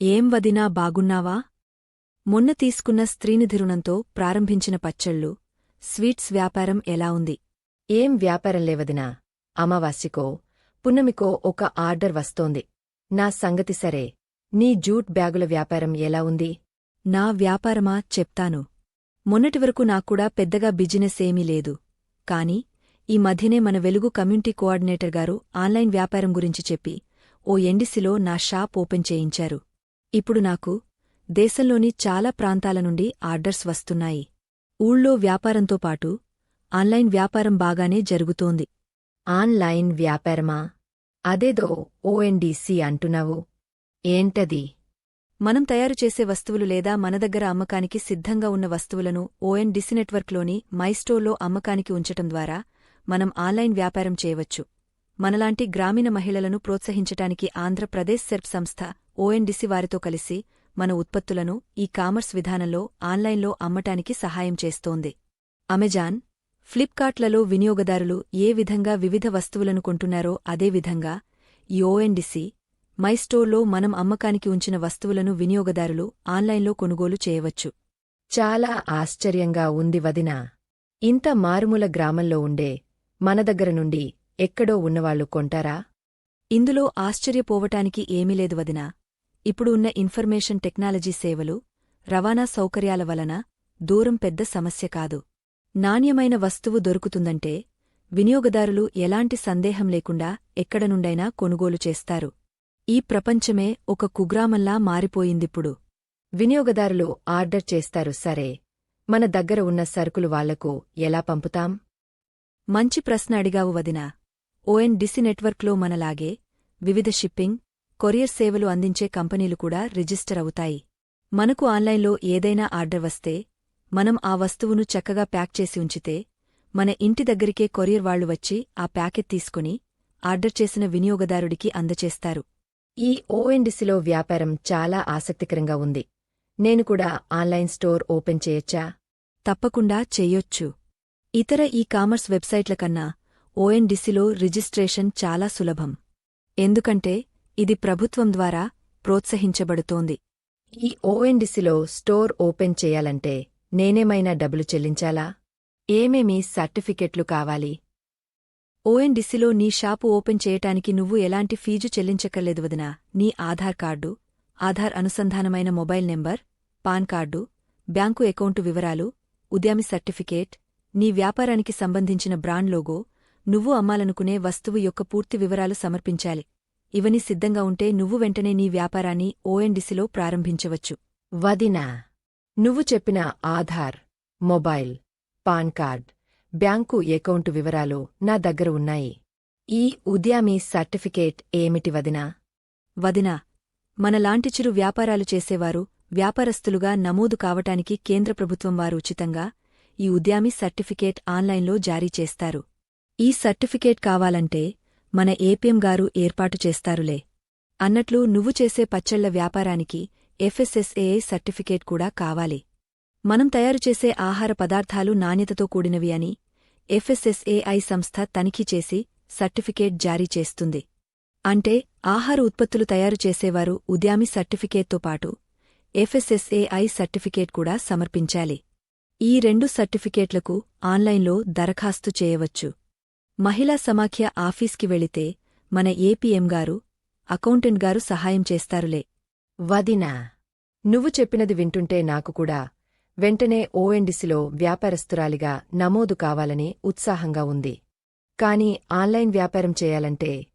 ఏం వదినా బాగున్నావా? మొన్న తీసుకున్న స్త్రీనిధి రుణంతో ప్రారంభించిన పచ్చళ్ళు స్వీట్స్ వ్యాపారం ఎలా ఉంది? ఏం వ్యాపారం లేవదినా అమావాస్యకో పున్నమికో ఒక ఆర్డర్ వస్తోంది. నా సంగతి సరే. నీ జూట్ బ్యాగుల వ్యాపారం ఎలా ఉంది? నా వ్యాపారమా? చెప్తాను. మొన్నటివరకు నాక్కూడా పెద్దగా బిజినెస్ ఏమీ లేదు. కాని ఈ మధ్యనే మన వెలుగు కమ్యూనిటీ కోఆర్డినేటర్ గారు ఆన్లైన్ వ్యాపారం గురించి చెప్పి ఓ ఎండిసిలో నా షాప్ ఓపెన్ చేయించారు. ఇప్పుడు నాకు దేశంలోని చాలా ప్రాంతాల నుండి ఆర్డర్స్ వస్తున్నాయి. ఊళ్ళో వ్యాపారంతో పాటు ఆన్లైన్ వ్యాపారం బాగానే జరుగుతోంది. ఆన్లైన్ వ్యాపారమా? అదేదో ఓఎన్డీసీ అంటున్నావు. ఏంటది? మనం తయారు చేసే వస్తువులు లేదా మన దగ్గర అమ్మకానికి సిద్ధంగా ఉన్న వస్తువులను ఓఎన్డిసి నెట్వర్క్లోని మైస్టోర్లో అమ్మకానికి ఉంచటం ద్వారా మనం ఆన్లైన్ వ్యాపారం చేయవచ్చు. మనలాంటి గ్రామీణ మహిళలను ప్రోత్సహించటానికి ఆంధ్రప్రదేశ్ సెర్ప్ సంస్థ ఓఎన్డిసి వారితో కలిసి మన ఉత్పత్తులను ఈ కామర్స్ విధానంలో ఆన్లైన్లో అమ్మటానికి సహాయం చేస్తోంది. అమెజాన్ ఫ్లిప్కార్ట్లలో వినియోగదారులు ఏ విధంగా వివిధ వస్తువులను కొంటున్నారో అదేవిధంగా ఈ ఓఎన్డిసి మై స్టోర్లో మనం అమ్మకానికి ఉంచిన వస్తువులను వినియోగదారులు ఆన్లైన్లో కొనుగోలు చేయవచ్చు. చాలా ఆశ్చర్యంగా ఉంది వదినా. ఇంత మారుమూల గ్రామంలో ఉండే మన దగ్గర నుండి ఎక్కడో ఉన్నవాళ్ళు కొంటారా? ఇందులో ఆశ్చర్యపోవటానికి ఏమీ లేదు వదినా. ఇప్పుడు ఉన్న ఇన్ఫర్మేషన్ టెక్నాలజీ సేవలు రవాణా సౌకర్యాల వలన దూరం పెద్ద సమస్య కాదు. నాణ్యమైన వస్తువు దొరుకుతుందంటే వినియోగదారులు ఎలాంటి సందేహం లేకుండా ఎక్కడనుండైనా కొనుగోలు చేస్తారు. ఈ ప్రపంచమే ఒక కుగ్రామంలా మారిపోయిందిప్పుడు. వినియోగదారులు ఆర్డర్ చేస్తారు సరే. మన దగ్గర ఉన్న సరుకులు వాళ్ళకు ఎలా పంపుతాం? మంచి ప్రశ్న అడిగావు వదినా. ఓఎన్డిసి నెట్వర్క్లో మనలాగే వివిధ షిప్పింగ్ కొరియర్ సేవలు అందించే కంపెనీలు కూడా రిజిస్టర్ అవుతాయి. మనకు ఆన్లైన్లో ఏదైనా ఆర్డర్ వస్తే మనం ఆ వస్తువును చక్కగా ప్యాక్ చేసి ఉంచితే మన ఇంటి దగ్గరికే కొరియర్ వాళ్ళు వచ్చి ఆ ప్యాకెట్ తీసుకుని ఆర్డర్ చేసిన వినియోగదారుడికి అందచేస్తారు. ఈ ఓఎన్డిసిలో వ్యాపారం చాలా ఆసక్తికరంగా ఉంది. నేను కూడా ఆన్లైన్ స్టోర్ ఓపెన్ చేయొచ్చా? తప్పకుండా చెయ్యొచ్చు ఇతర ఈ కామర్స్ వెబ్సైట్ల కన్నా ఓఎన్డిసిలో రిజిస్ట్రేషన్ చాలా సులభం. ఎందుకంటే ఇది ప్రభుత్వం ద్వారా ప్రోత్సహించబడుతోంది. ఈ ఓఎన్డిసిలో స్టోర్ ఓపెన్ చేయాలంటే నేనేమైనా డబ్బులు చెల్లించాలా? ఏమేమి సర్టిఫికెట్లు కావాలి? ఓఎన్డిసిలో నీ షాపు ఓపెన్ చేయటానికి నువ్వు ఎలాంటి ఫీజు చెల్లించక్కర్లేదు వదినా. నీ Aadhaar card Aadhaar అనుసంధానమైన mobile number PAN card bank account వివరాలు ఉద్యమి సర్టిఫికేట్ నీ వ్యాపారానికి సంబంధించిన బ్రాండ్ లోగో నువ్వు అమ్మాలనుకునే వస్తువు యొక్క పూర్తి వివరాలు సమర్పించాలి. ఇవన్నీ సిద్ధంగా ఉంటే నువ్వు వెంటనే నీ వ్యాపారాన్ని ఓఎన్డిసిలో ప్రారంభించవచ్చు. వదినా నువ్వు చెప్పిన Aadhaar mobile PAN card bank account వివరాలు నా దగ్గర ఉన్నాయి. ఈ ఉద్యామి సర్టిఫికేట్ ఏమిటి వదినా? వదినా మనలాంటి చిరు వ్యాపారాలు చేసేవారు వ్యాపారస్తులుగా నమోదు కావటానికి కేంద్ర ప్రభుత్వం వారు ఉచితంగా ఈ ఉద్యామి సర్టిఫికేట్ ఆన్లైన్లో జారీ చేస్తారు. ఈ సర్టిఫికేట్ కావాలంటే మన ఏపీఎం గారు ఏర్పాటు చేస్తారులే. అన్నట్లు నువ్వు చేసే పచ్చళ్ళ వ్యాపారానికి ఎఫ్ఎస్ఎస్ఏఐ సర్టిఫికేట్ కూడా కావాలి. మనం తయారుచేసే ఆహార పదార్థాలు నాణ్యతతో కూడినవి అని ఎఫ్ఎస్ఎస్ఏఐ సంస్థ తనిఖీ చేసి సర్టిఫికేట్ జారీ చేస్తుంది. అంటే ఆహార ఉత్పత్తులు తయారు చేసేవారు ఉద్యామి సర్టిఫికేట్తో పాటు ఎఫ్ఎస్ఎస్ఏఐ సర్టిఫికేట్ కూడా సమర్పించాలి. ఈ రెండు సర్టిఫికేట్లకు ఆన్లైన్లో దరఖాస్తు చేయవచ్చు. మహిళా సమాఖ్య ఆఫీస్కి వెళితే మన ఏపీఎం గారు అకౌంటెంట్ గారు సహాయం చేస్తారులే. వదినా నువ్వు చెప్పినది వింటుంటే నాకు కూడా వెంటనే ఓఎన్డిసిలో వ్యాపారస్తురాలిగా నమోదు కావాలని ఉత్సాహంగా ఉంది. కాని ఆన్లైన్ వ్యాపారం చేయాలంటే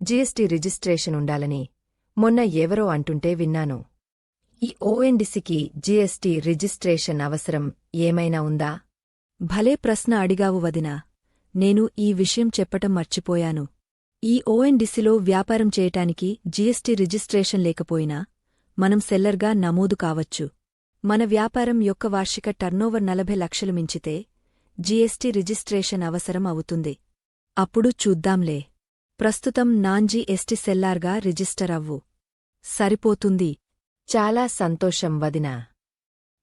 జీఎస్టీ రిజిస్ట్రేషన్ ఉండాలని మొన్న ఎవరో అంటుంటే విన్నాను. ఈ ఓఎన్డిసికి జీఎస్టీ రిజిస్ట్రేషన్ అవసరం ఏమైనా ఉందా? భలే ప్రశ్న అడిగావు వదినా. నేను ఈ విషయం చెప్పటం మర్చిపోయాను. ఈ ఓఎన్డిసిలో వ్యాపారం చేయటానికి జీఎస్టీ రిజిస్ట్రేషన్ లేకపోయినా మనం సెల్లర్గా నమోదు కావచ్చు. మన వ్యాపారం యొక్క వార్షిక టర్నోవర్ నలభై లక్షలు మించితే జీఎస్టీ రిజిస్ట్రేషన్ అవసరం అవుతుంది. అప్పుడు చూద్దాంలే. ప్రస్తుతం నాన్ జీఎస్టీ సెల్లార్గా రిజిస్టర్ అవ్వు. సరిపోతుంది. చాలా సంతోషం వదినా.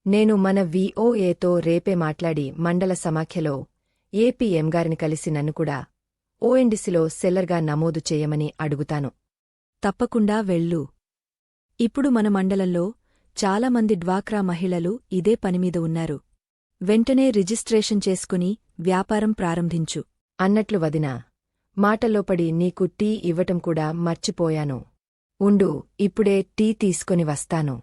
నేను మన విఓఏతో రేపే మాట్లాడి మండల సమాఖ్యలో ఏపీఎం గారిని కలిసి నన్ను కూడా ఓఎన్డీసీలో సెల్లర్గా నమోదు చేయమని అడుగుతాను. తప్పకుండా వెళ్ళు. ఇప్పుడు మన మండలంలో చాలామంది డ్వాక్రా మహిళలు ఇదే పనిమీద ఉన్నారు. వెంటనే రిజిస్ట్రేషన్ చేసుకుని వ్యాపారం ప్రారంభించు. అన్నట్లు వదినా మాటల్లో పడి నీకు టీ ఇవ్వటం కూడా మర్చిపోయాను. ఉండు ఇప్పుడే టీ తీసుకొని వస్తాను.